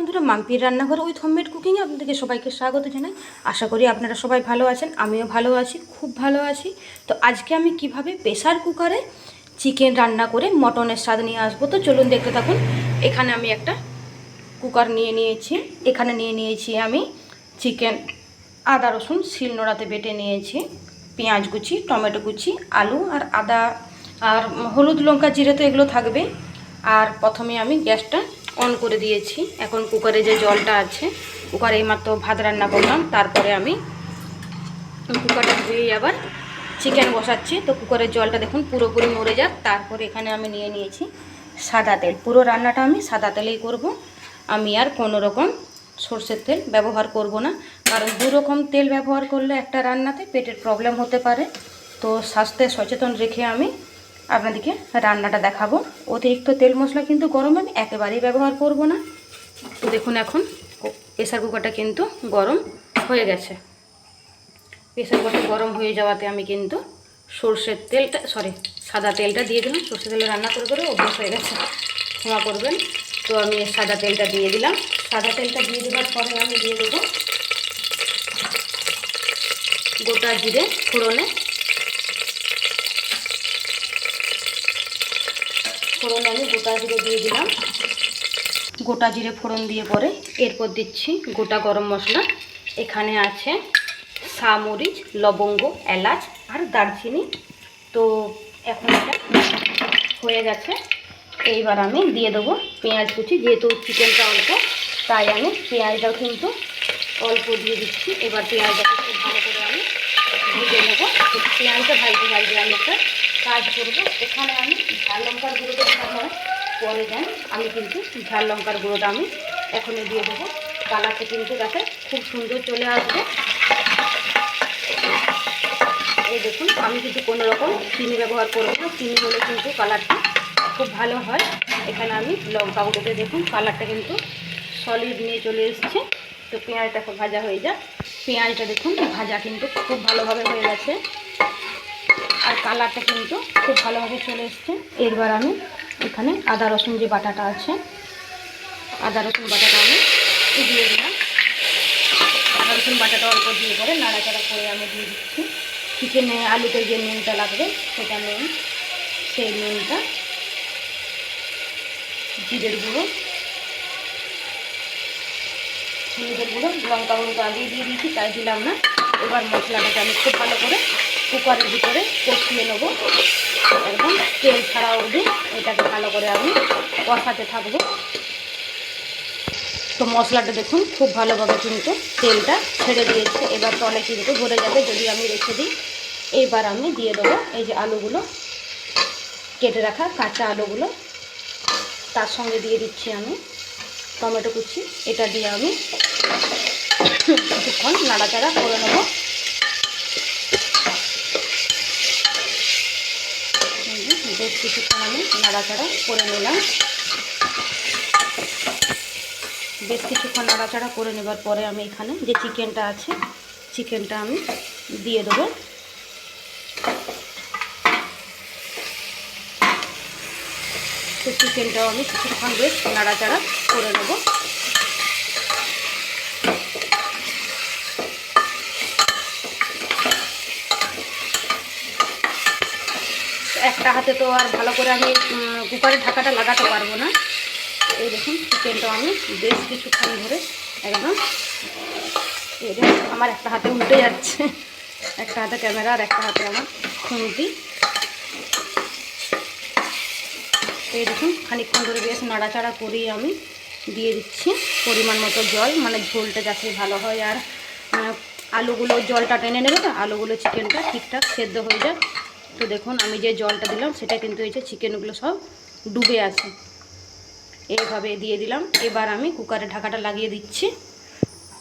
বন্ধুরা, মাম্পির রান্নাঘর with homemade কুকিংয়ে আপনাদেরকে সবাইকে স্বাগত জানাই। আশা করি আপনারা সবাই ভালো আছেন, আমিও ভালো আছি, খুব ভালো আছি। তো আজকে আমি কীভাবে প্রেশার কুকারে চিকেন রান্না করে মটনের স্বাদ নিয়ে আসব? তো চলুন দেখতে থাকুন, এখানে আমি একটা কুকার নিয়ে নিয়েছি। এখানে নিয়ে নিয়েছি আমি চিকেন, আদা, রসুন শিলনোড়াতে বেটে নিয়েছি, পেঁয়াজ কুচি, টমেটো কুচি, আলু আর আদা, আর হলুদ লঙ্কা, জিরে তো এগুলো থাকবে আর প্রথমে আমি গ্যাসটা অন করে দিয়েছি। এখন কুকারে যে জলটা আছে কুকারে এইমাত্র ভাত রান্না করলাম, তারপরে আমি কুকারটা ধুয়ে আবার চিকেন বসাচ্ছি। তো কুকারের জলটা দেখুন পুরোপুরি মরে যাক, তারপরে এখানে আমি নিয়ে নিয়েছি সাদা তেল। পুরো রান্নাটা আমি সাদা তেলেই করব। আমি আর কোনো রকম সর্ষের তেল ব্যবহার করব না, কারণ দু রকম তেল ব্যবহার করলে একটা রান্নাতে পেটের প্রবলেম হতে পারে। তো স্বাস্থ্যে সচেতন রেখে আমি আপনাদেরকে রান্নাটা দেখাবো। অতিরিক্ত তেল মশলা কিন্তু গরম আমি একেবারেই ব্যবহার করব না। তো দেখুন এখন প্রেশার কুকারটা কিন্তু গরম হয়ে গেছে। প্রেসার কুকারটা গরম হয়ে যাওয়াতে আমি কিন্তু সর্ষের তেলটা সরি সাদা তেলটা দিয়ে দিলাম। সর্ষের তেলে রান্না করে করে অভ্যাস হয়ে গেছে। ক্ষমা করবেন। তো আমি সাদা তেলটা দিয়ে দিলাম। সাদা তেলটা দিয়ে দেওয়ার পরে আমি দিয়ে দেবো গোটা জিরে ফোড়নে ফোড়ন আমি গোটা জিরে দিয়ে দিলাম। গোটা জিরে ফোড়ন দিয়ে পরে এরপর দিচ্ছি গোটা গরম মশলা। এখানে আছে সামরিচ লবঙ্গ, এলাচ আর দারচিনি। তো এখন হয়ে গেছে। এইবার আমি দিয়ে দেবো পেঁয়াজ কুচি। যেহেতু চিকেনটা অল্প, তাই আমি পেঁয়াজটাও কিন্তু অল্প দিয়ে দিচ্ছি। এবার পেঁয়াজটাকে খুব ভালো করে আমি ভেজে নেব। পেঁয়াজটা ভাজতে ভাজতে আমি একটা কাজ করব। এখানে আমি ঝাল লঙ্কার গুঁড়োটা পরে দেন, আমি কিন্তু ঝাল লঙ্কার গুঁড়োটা আমি এখনই দিয়ে দেবো। কালারটা কিন্তু যাতে খুব সুন্দর চলে আসবে। এই দেখুন, আমি কিন্তু কোনো রকম চিনি ব্যবহার করব না। চিনি হলে কিন্তু কালারটা খুব ভালো হয়। এখানে আমি লঙ্কা গুঁড়োতে দেখুন, কালারটা কিন্তু সলিড নিয়ে চলে এসছে। তো পেঁয়াজটা খুব ভাজা হয়ে যাক। পেঁয়াজটা দেখুন, ভাজা কিন্তু খুব ভালোভাবে হয়ে গেছে। আর কালারটা কিন্তু খুব ভালোভাবে চলে এসছে। এরবার আমি এখানে আদা, রসুন যে বাটাটা আছে, আদা, রসুন বাটাটা আমি দিয়ে দিলাম। আদা, রসুন বাটাটা অল্প দিয়ে করে নাড়াচাড়া করে আমি দিয়ে দিচ্ছি। চিকেনে, আলুতে যে নুনটা লাগবে, সেটা নুন, সেই নুনটা, জিরের গুঁড়ো, হলুদের গুঁড়ো, লঙ্কা গুঁড়ো তো আগেই দিয়ে দিয়েছি, তাই দিলাম না। এবার মশলাটাকে আমি খুব ভালো করে কুকারের ভিতরে কষিয়ে নেব। একদম তেল ছাড়া অবধি এটাকে ভালো করে আমি কষাতে থাকব। তো মশলাটা দেখুন, খুব ভালোভাবে কিন্তু তেলটা ছেড়ে দিয়েছে। এবার তলে কিন্তু ভরে যাবে, যদি আমি রেখে দিই এইবার আমি দিয়ে দেবো এই যে আলুগুলো। কেটে রাখা কাঁচা আলুগুলো, তার সঙ্গে দিয়ে দিচ্ছি আমি টমেটো কুচি। এটা দিয়ে আমি কিছুক্ষণ নাড়াচাড়া করে নেব বেশ কিছুক্ষণ আমি নাড়াচাড়া করে নিলাম। বেশ কিছুক্ষণ নাড়াচাড়া করে নেবার পরে আমি এখানে যে চিকেনটা আছে, চিকেনটা আমি দিয়ে দেবো। তো চিকেনটাও আমি কিছুক্ষণ বেশ নাড়াচাড়া করে নেব। একটা হাতে তো আর ভালো করে আমি কুকারের ঢাকাটা লাগাতে পারব না। এই দেখুন, চিকেনটা আমি বেশ কিছুক্ষণ ধরে একদম, এই দেখুন, আমার একটা হাতে উল্টে যাচ্ছে। একটা হাতে ক্যামেরা আর একটা হাতে আমার খুঁটি এই দেখুন, খানিকক্ষণ ধরে বেশ নাড়াচাড়া করিয়ে আমি দিয়ে দিচ্ছি পরিমাণ মতো জল মানে ঝোলটা যাতে ভালো হয় আর আলুগুলো জলটা টেনে নেবে তো, আলুগুলো, চিকেনটা ঠিকঠাক সেদ্ধ হয়ে যায় তো দেখুন, আমি যে জলটা দিলাম, সেটা কিন্তু এই যে চিকেনগুলো সব ডুবে আছে। এইভাবে দিয়ে দিলাম। এবার আমি কুকারের ঢাকাটা লাগিয়ে দিচ্ছি।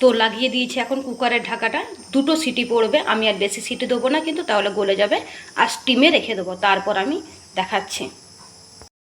তো লাগিয়ে দিয়েছি এখন কুকারের ঢাকাটা। দুটো সিটি পড়বে, আমি আর বেশি সিটি দেবো না কিন্তু তাহলে গলে যাবে। আর স্টিমে রেখে দেবো। তারপর আমি দেখাচ্ছি।